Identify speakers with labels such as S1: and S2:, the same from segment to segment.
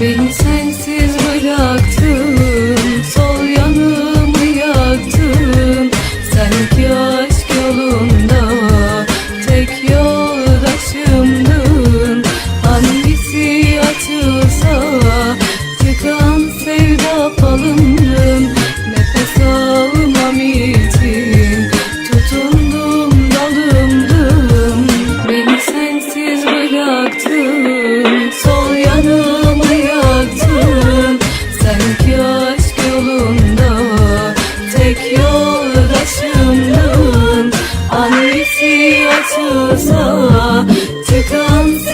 S1: Beni sensiz bıraktın Hangisi açılsa Çıkan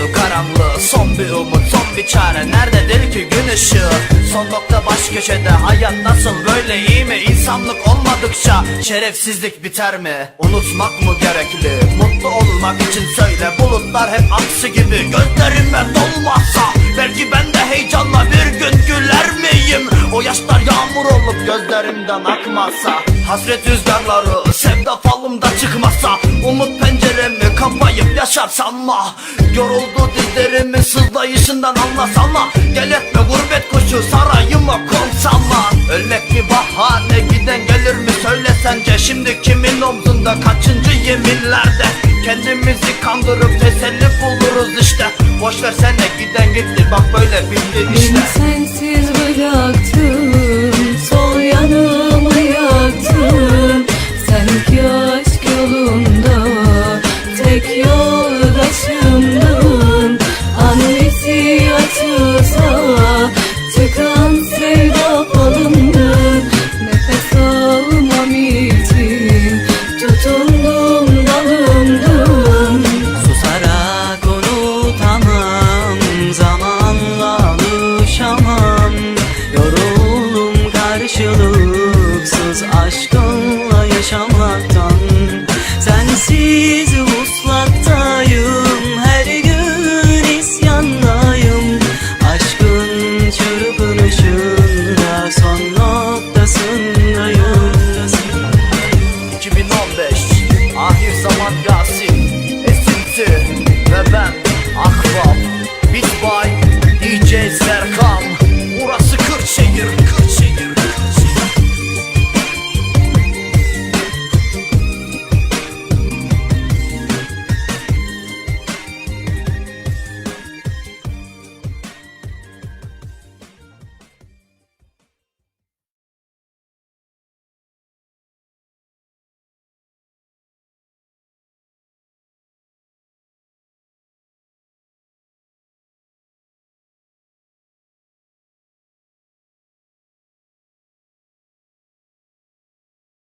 S2: oldu karanlığı Son bir umut son bir çare. Nerededir ki gün ışığı? Son nokta baş köşede hayat nasıl? Böyle iyi mi? İnsanlık olmadıkça şerefsizlik biter mi? Unutmak mı gerekli? Mutlu olmak için söyle Bulutlar hep aksi gibi. Gözlerime dolmazsa Belki ben de heyecanla O yaşlar yağmur olup gözlerimden akmazsa Hasret rüzgarları sevda falımda çıkmazsa Umut penceremi kapayıp yaşar sanma Yoruldu dizlerimin sızlayışından anlasana Gel etme gurbet kuşu sarayıma konsana Ölmek bir bahane giden gelir mi söyle sence? Şimdi kimin omzunda kaçıncı yeminlerde? Kendimizi kandırıp teselli buluruz işte. Boş versene giden gitti bak böyle bitti işte.
S1: Beni sensiz
S3: Yaşamaktan. Sensiz uslaktayım Her gün isyandayım. Aşkın çırpınışında Son noktasındayım.
S2: 2015 Ahir zaman Yasin Esinti Ve ben Akbap Beat by DJ Serkan